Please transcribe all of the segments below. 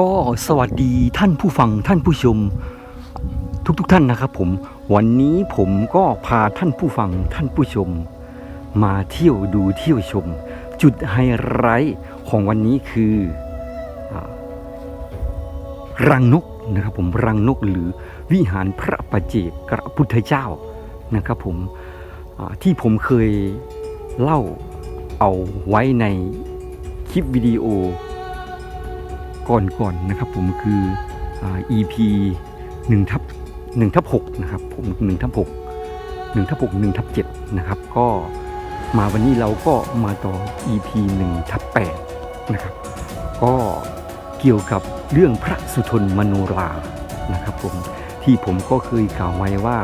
ก็สวัสดีท่านผู้ฟังท่านผู้ชม ทุกๆทท่านนะครับผมวันนี้ผมก็พาท่านผู้ฟังท่านผู้ชม มาเที่ยวดูเที่ยวชม จุดไฮไลท์ของวันนี้คืออรังนกนะครับผมรังนกหรือวิหารพระประเจกพระพุทธเจ้านะครับผมที่ผมเคยเล่าเอาไว้ในคลิปวิดีโอ ก่อนๆนะครับผมคืออ่า EP 1ทับ1ทับ6นะครับผม1ทับ6 1ทับ6 1ทับ7นะครับก็มาวันนี้เราก็มาต่อ EP 1ทับ8นะครับก็เกี่ยวกับเรื่องพระสุทนมโนรานะครับผมที่ผมก็เคยกล่าวไว้ว่า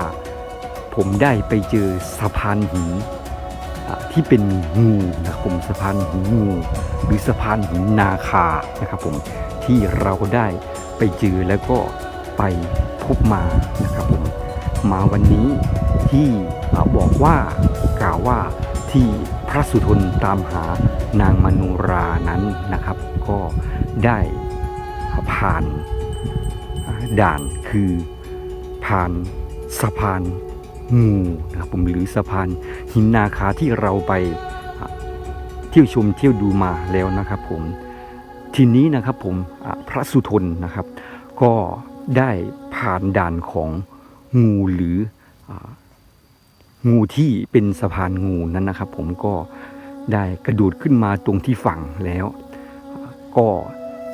ผมได้ไปเจอสะพานหินที่เป็นงูนะครับผมสะพานหินงูหรือสะพานหินนาคานะครับผม ที่เราได้ไปเจอแล้วก็ไปพบมานะครับผมมาวันนี้ที่บอกว่ากล่าวว่าที่พระสุทนตามหานางมโนรานั้นนะครับ ก็ได้ผ่านด่านคือผ่านสะพานงูนะครับผมหรือสะพานหินนาคาที่เราไปเที่ยวชมเที่ยวดูมาแล้วนะครับผม ทีนี้นะครับผมพระสุทนนะครับ ก็ได้ผ่านด่านของงูหรือองูที่เป็นสะพานงูนั้นนะครับ ผมก็ได้กระโดดขึ้นมาตรงที่ฝั่งแล้ว ก็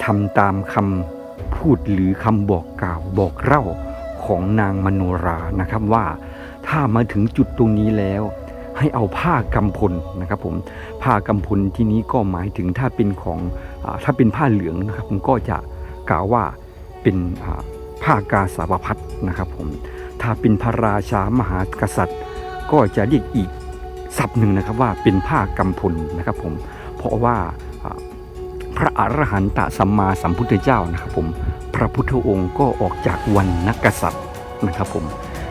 ทำตามคำพูดหรือคำบอกกล่าวบอกเล่าของนางมโนรานะครับว่าถ้ามาถึงจุดตรงนี้แล้ว ให้เอาผ้ากำพลนะครับผมผ้ากำพลที่นี้ก็หมายถึงถ้าเป็นของอถ้าเป็นผ้าเหลืองนะครับผมก็จะกล่าวว่าเป็นผ้ากาสาวพัดนะครับผมถ้าเป็นพระราชามหากษัตริย์ ก็จะเรียกอีกศัพท์หนึ่งนะครับว่าเป็นผ้ากำพลนะครับผมเพราะว่าพระอรหันตสัมมาสัมพุทธเจ้านะครับผมพระพุทธองค์ก็ออกจากวันนักษัตริย์นะครับผม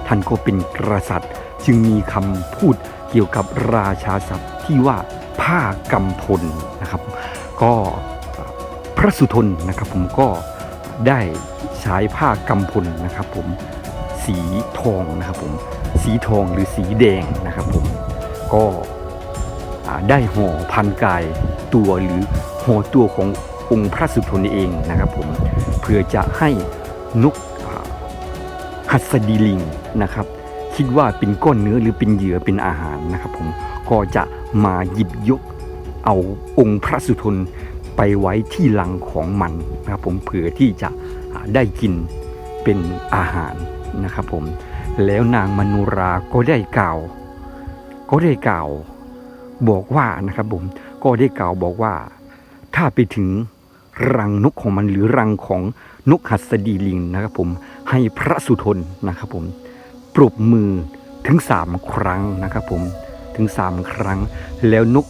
ท่านก็เป็นกษัตริย์จึงมีคำพูด กี่ยวกับราชาศัพท์ที่ว่าผ้ากำพลนะครับ ก็พระสุทนนะครับผมก็ได้ใช้ผ้ากำพลนะครับผมสีทองนะครับผมสีทองหรือสีแดงนะครับผมก็ได้ห่อพันกายตัวหรือห่อตัวขององค์พระสุทนเองนะครับผมเพื่อจะให้นกหัสดีลิงนะครับ คิดว่าเป็นก้อนเนื้อหรือเป็นเหยื่อเป็นอาหารนะครับผมก็จะมาหยิบยกเอาองค์พระสุทนไปไว้ที่ลังของมันนะครับผมเผื่อที่จะได้กินเป็นอาหารนะครับผมแล้วนางมนุราก็ได้กล่าว ก็ได้กล่าวบอกว่านะครับผมก็ได้กล่าวบอกว่า ถ้าไปถึงรังนกของมันหรือรังของนกหัสดีลิงนะครับผมให้พระสุทนนะครับผม ปรบมือถึงสามครั้งนะครับผมถึงสามครั้ง แล้วนก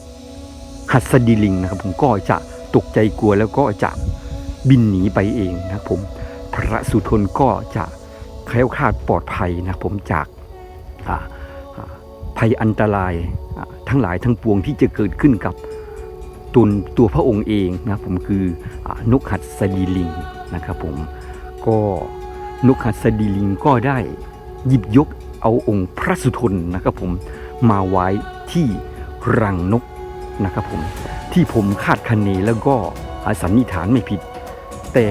หัสดีลิงนะครับผมก็จะตกใจกลัวแล้วก็จะบินหนีไปเองนะครับผมพระสุทนก็จะแคล้วคลาดปลอดภัยนะครับผมจากภัยอันตรายทั้งหลายทั้งปวงที่จะเกิดขึ้นกับตนตัวพระองค์เองนะครับผมคืออนกหัสดีลิงนะครับผมก็นกหัสดีลิงก็ได้ หยิบยกเอาองค์พระสุทนนะครับผมมาไว้ที่รังนกนะครับผมที่ผมคาดคะเนแล้วก็สันนิษฐานไม่ผิด แต่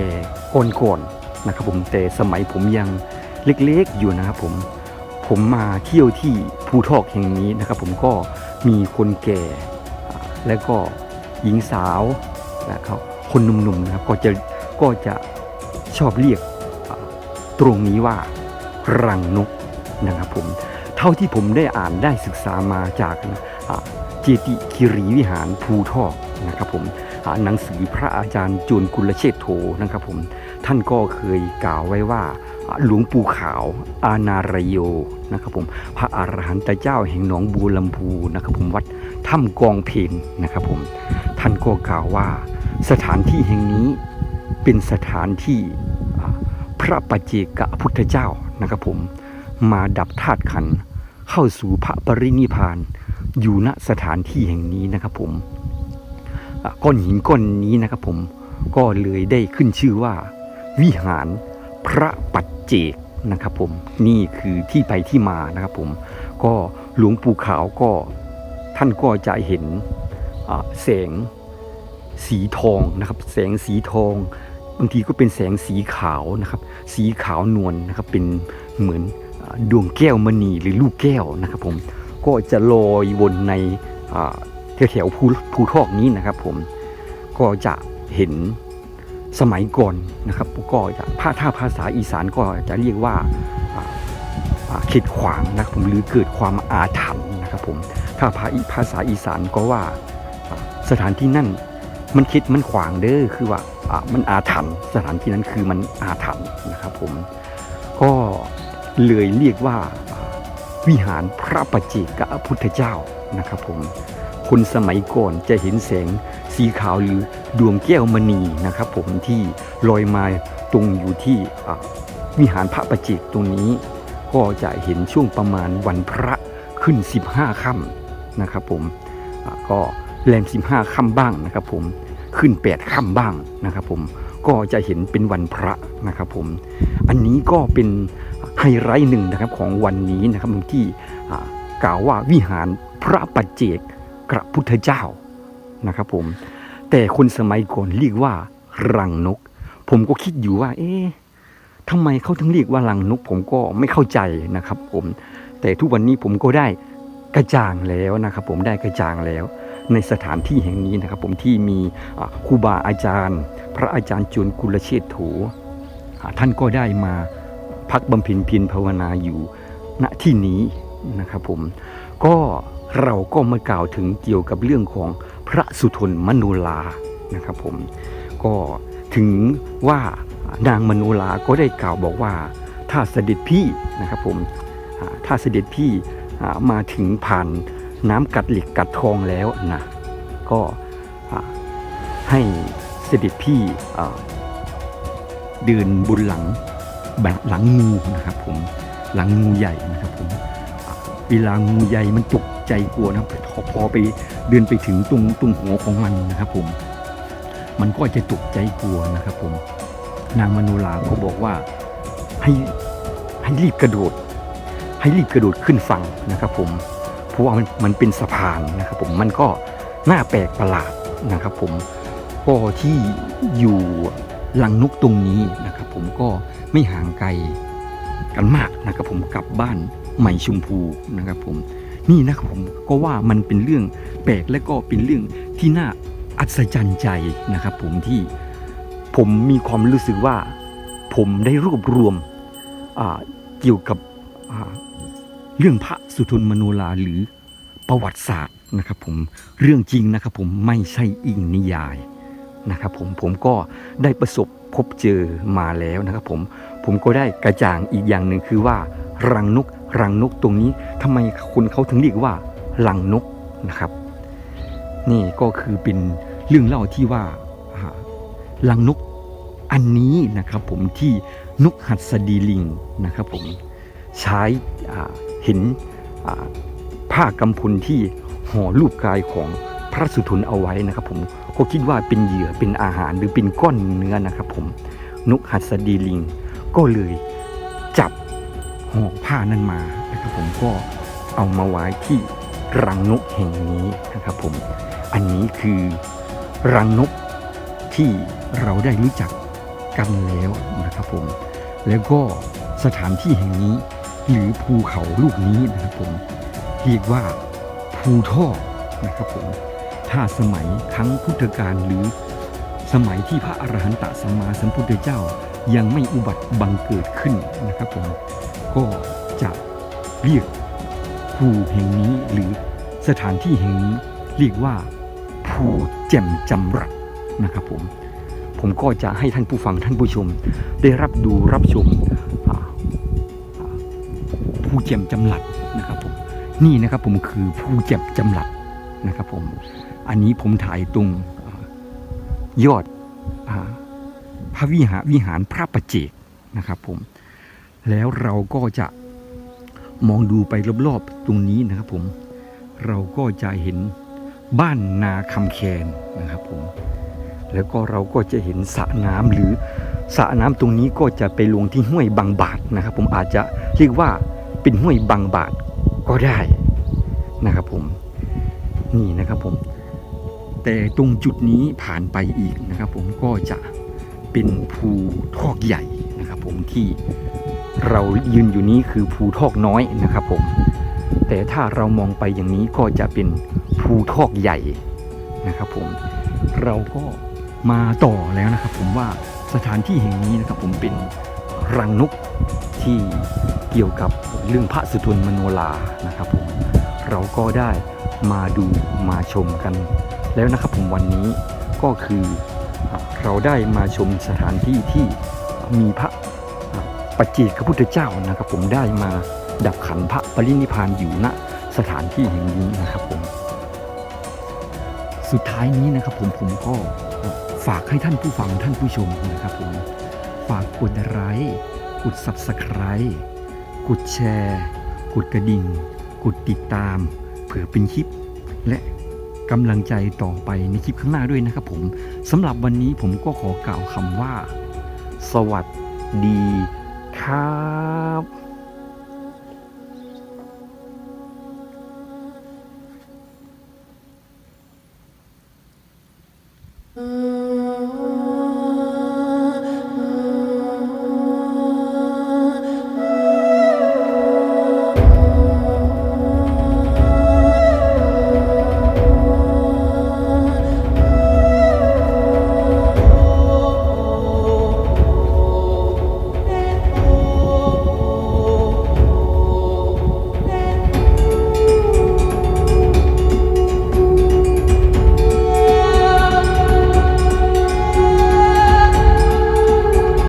ก่อนๆนนะครับผมแต่สมัยผมยังเล็กๆอยู่นะครับผมผมมาเที่ยวที่ภูทอกแห่งนี้นะครับ ผมก็มีคนแก่ และก็หญิงสาวนะครับคนหนุ่มๆนะครับก็จะก็จะชอบเรียกตรงนี้ว่า รังนกนะครับผม เท่าที่ผมได้อ่านได้ศึกษามาจากเจติคิรีวิหารภูทอกนะครับผมหนังสือพระอาจารย์จูนกุลเชษโธนะครับผม ท่านก็เคยกล่าวไว้ว่าหลวงปู่ขาวอานารโยนะครับผมพระอรหันตเจ้าแห่งหนองบัวลำพูนะครับผมวัดถ้ำกองเพนนะครับผม ท่านก็กล่าวว่าสถานที่แห่งนี้เป็นสถานที่ ระปัจเจกพุทธเจ้านะครับผมมาดับธาตุขันเข้าสู่พระปรินิพานอยู่ณสถานที่แห่งนี้นะครับผมก้อนหินก้อนนี้นะครับผมก็เลยได้ขึ้นชื่อว่า วิหารพระปัจเจกนะครับผมนี่คือที่ไปที่มานะครับผมก็หลวงปู่ขาวก็ท่านก็จะเห็นแสงสีทองนะครับแสงสีทอง บางทีก็เป็นแสงสีขาวนะครับ สีขาวนวลนะครับ เป็นเหมือนดวงแก้วมณีหรือลูกแก้วนะครับผม ก็จะลอยวนในแถวๆภูภูทอกนี้นะครับผม ก็จะเห็นสมัยก่อนนะครับ ก็จะภาถ้าภาษาอีสานก็จะเรียกว่าเข็ดขวางนะครับผมหรือเกิดความอาถรรพ์นะครับผม ถ้าภาษาอีสานก็ว่าสถานที่นั่น มันคิดมันขวางเด้อคือว่าอะมันอาถรรพ์สถานที่นั้นคือมันอาถรรพ์นะครับผมก็เลยเรียกว่าวิหารพระปัจเจกพุทธเจ้านะครับผมคนสมัยก่อนจะเห็นแสงสีขาวหรือดวงแก้วมณีนะครับผมที่ลอยมาตรงอยู่ที่วิหารพระปัจเจกตรงนี้ ก็จะเห็นช่วงประมาณวันพระขึ้น 15 ค่ำนะครับผมก็แรม 15 ค่ำบ้างนะครับผม ขึ้นแปดค่ำบ้างนะครับผมก็จะเห็นเป็นวันพระนะครับผมอันนี้ก็เป็นไฮไลท์หนึ่งนะครับของวันนี้นะครับที่กล่าวว่าวิหารพระปัจเจกพระพุทธเจ้านะครับผมแต่คนสมัยก่อนเรียกว่ารังนก ผมก็คิดอยู่ว่า เอ๊ะทำไมเขาถึงเรียกว่ารังนก ผมก็ไม่เข้าใจนะครับผมแต่ทุกวันนี้ผมก็ได้กระจ่างแล้วนะครับผมได้กระจ่างแล้ว ในสถานที่แห่งนี้นะครับ ผมที่มีครูบาอาจารย์ พระอาจารย์จุลกุลเชษฐโถอ่าท่านก็ได้มาพักบำเพ็ญเพียรภาวนาอยู่ณที่นี้นะครับผมก็เราก็มากล่าวถึงเกี่ยวกับเรื่องของพระสุทนมโนลานะครับผมก็ถึงว่านางมโนลาก็ได้กล่าวบอกว่า ถ้าเสด็จพี่นะครับผมอ่าถ้าเสด็จพี่มาถึงผ่าน น้ำกัดเหล็กกัดทองแล้วนะก็ให้เสด็จพี่เดินบนหลังแบบหลังงูนะครับผมหลังงูใหญ่นะครับผมเวลางูใหญ่มันตกใจกลัวนะพอพอไปเดินไปถึงตรงตรงหัวของมันนะครับผม มันก็จะตกใจกลัวนะครับผม นางมโนลาก็บอกว่าให้ให้รีบกระโดด ให้รีบกระโดดขึ้นฝั่งนะครับผม เพราะว่ามันมันเป็นสะพานนะครับผมมันก็น่าแปลกประหลาดนะครับผมก็ที่อยู่ลังนกตรงนี้นะครับผมก็ไม่ห่างไกลกันมากนะครับผมกลับบ้านใหม่ชุมพูนะครับผมนี่นะครับผมก็ว่ามันเป็นเรื่องแปลกและก็เป็นเรื่องที่น่าอัศจรรย์ใจนะครับผมที่ผมมีความรู้สึกว่าผมได้รวบรวมอ่าเกี่ยวกับเรื่องพระ สุทนมโนลาหรือประวัติศาสตร์นะครับผมเรื่องจริงนะครับผมไม่ใช่อิงนิยายนะครับผมผมก็ได้ประสบพบเจอมาแล้วนะครับผมผมก็ได้กระจ่างอีกอย่างหนึ่งคือว่ารังนกรังนกตรงนี้ทำไมคนเขาถึงเรียกว่ารังนกนะครับ นี่ก็คือเป็นเรื่องเล่าที่ว่ารังนกอันนี้นะครับผมที่นกหัดสดีลิงนะครับผมใช้เห็น ผ้ากำพลที่ห่อรูปกายของพระสุทนเอาไว้นะครับ ผมก็คิดว่าเป็นเหยื่อเป็นอาหารหรือเป็นก้อนเนื้อนะครับ ผมนกหัสดีลิง ก็เลยจับห่อผ้านั้นมานะครับ ผมก็เอามาไว้ที่รังนกแห่งนี้นะครับ ผมอันนี้คือรังนกที่เราได้รู้จักกันแล้วนะครับผม แล้วก็สถานที่แห่งนี้ หรือภูเขาลูกนี้นะครับผมเรียกว่าภูทอกนะครับผมถ้าสมัยครั้งพุทธกาลหรือสมัยที่พระอรหันตสัมมาสัมพุทธเจ้ายังไม่อุบัติบังเกิดขึ้นนะครับผมก็จะเรียกภูแห่งนี้หรือสถานที่แห่งนี้เรียกว่าภูแจ่มจำรัดนะครับผมผมก็จะให้ท่านผู้ฟังท่านผู้ชม ได้รับดูรับชม ผู้เจ็มจำหลัดนะครับผมนี่นะครับผมคือผู้เจ็บจำหลัดนะครับผมอันนี้ผมถ่ายตรงอยอดอพระวิหารวิหารพระประเจกนะครับผมแล้วเราก็จะมองดูไปรอบๆตรงนี้นะครับผมเราก็จะเห็นบ้านนาคำแคนนะครับผมแล้วก็เราก็จะเห็นสระน้ำหรือสระน้ำตรงนี้ก็จะไปลงที่ห้วยบางบาทนะครับ ผมอาจจะเรียกว่า เป็นห้วยบางบาทก็ได้นะครับผมนี่นะครับผม แต่ตรงจุดนี้ผ่านไปอีกนะครับ ผมก็จะเป็นภูทอกใหญ่นะครับ ผมที่เรายืนอยู่นี้คือภูทอกน้อยนะครับ ผม แต่ถ้าเรามองไปอย่างนี้ก็จะเป็นภูทอกใหญ่นะครับ ผมเราก็มาต่อแล้วนะครับ ผมว่าสถานที่แห่งนี้นะครับ ผมเป็นรังนกที่ เกี่ยวกับเรื่องพระสุทนมโนลานะครับผมเราก็ได้มาดูมาชมกัน แล้วนะครับผมวันนี้ก็คือเราได้มาชมสถานที่ที่มีพระอะปัจเจพระพุทธเจ้านะครับผมได้มาดับขันพระปรินิพานอยู่ณสถานที่แห่งนี้นะครับผม สุดท้ายนี้นะครับผมผมก็ฝากให้ท่านผู้ฟังท่านผู้ชมนะครับผม ฝากกดไลค์กด Subscribe กดแชร์ กดกระดิ่ง กดติดตาม เผื่อเป็นคลิป และกำลังใจต่อไปในคลิปข้างหน้าด้วยนะครับผมสำหรับวันนี้ผมก็ขอกล่าวคำว่า สวัสดีครับ